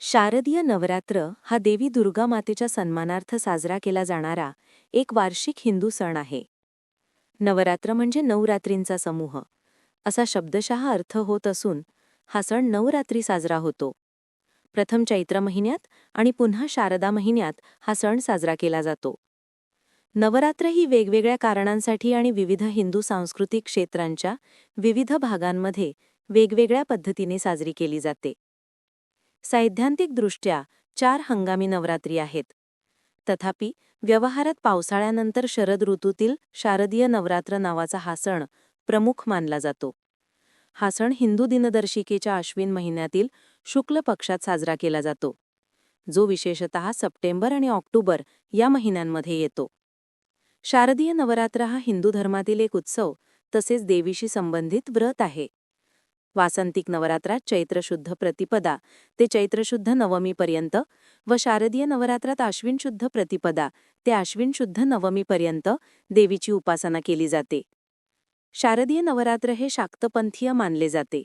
शारदीय नवरात्र हा देवी दुर्गा मातेच्या सन्मानार्थ साजरा केला जाणारा एक वार्षिक हिंदू सण आहे. नवरात्र म्हणजे नवरात्रींचा समूह. असा शब्दशः अर्थ होत असून हा सण नवरात्री साजरा होतो. प्रथम चैत्र महिन्यात आणि पुन्हा शारदा महिन्यात हा सण साजरा केला जातो. नवरात्र ही वेगवेगळ्या कारणांसाठी आणि विविध हिंदू सांस्कृतिक क्षेत्रांच्या विविध भागांमध्ये वेगवेगळ्या पद्धतीने साजरी केली जाते. सैद्धांतिकदृष्ट्या चार हंगामी नवरात्री आहेत. तथापि व्यवहारात पावसाळ्यानंतर शरद ऋतूतील शारदीय नवरात्र नावाचा हा सण प्रमुख मानला जातो. हा सण हिंदू दिनदर्शिकेच्या अश्विन महिन्यातील शुक्ल पक्षात साजरा केला जातो जो विशेषतः सप्टेंबर आणि ऑक्टोबर या महिन्यांमध्ये येतो. शारदीय नवरात्र हा हिंदू धर्मातील एक उत्सव तसेच देवीशी संबंधित व्रत आहे. वासंतिक नवरात्रात चैत्रशुद्ध प्रतिपदा. ते चैत्रशुद्ध नवमीपर्यंत व शारदीय नवरात्रात आश्विनशुद्ध प्रतिपदा. ते आश्विनशुद्ध नवमीपर्यंत देवीची उपासना केली जाते. शारदीय नवरात्र हे शाक्तपंथीय मानले जाते.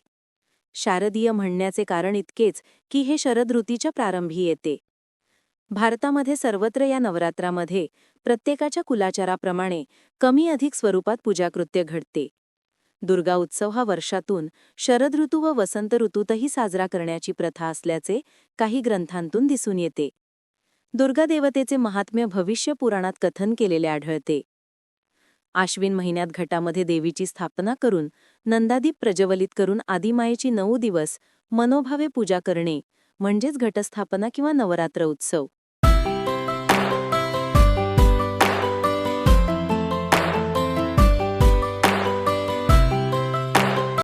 शारदीय म्हणण्याचे कारण इतकेच की हे शरद ऋतीच्या प्रारंभी येते. भारतामध्ये सर्वत्र या नवरात्रामध्ये प्रत्येकाच्या कुलाचाराप्रमाणे कमी अधिक स्वरूपात पूजाकृत्य घडते. दुर्गा उत्सव हा वर्षातून शरद ऋतू व वसंत ऋतूतही साजरा करण्याची प्रथा असल्याचे काही ग्रंथांतून दिसून येते. दुर्गा देवतेचे महात्म्य भविष्य पुराणात कथन केलेले आढळते. आश्विन महिन्यात घटामध्ये देवीची स्थापना करून नंदादीप प्रज्वलित करून आदिमायेची नऊ दिवस मनोभावे पूजा करणे म्हणजेच घटस्थापना किंवा नवरात्र उत्सव.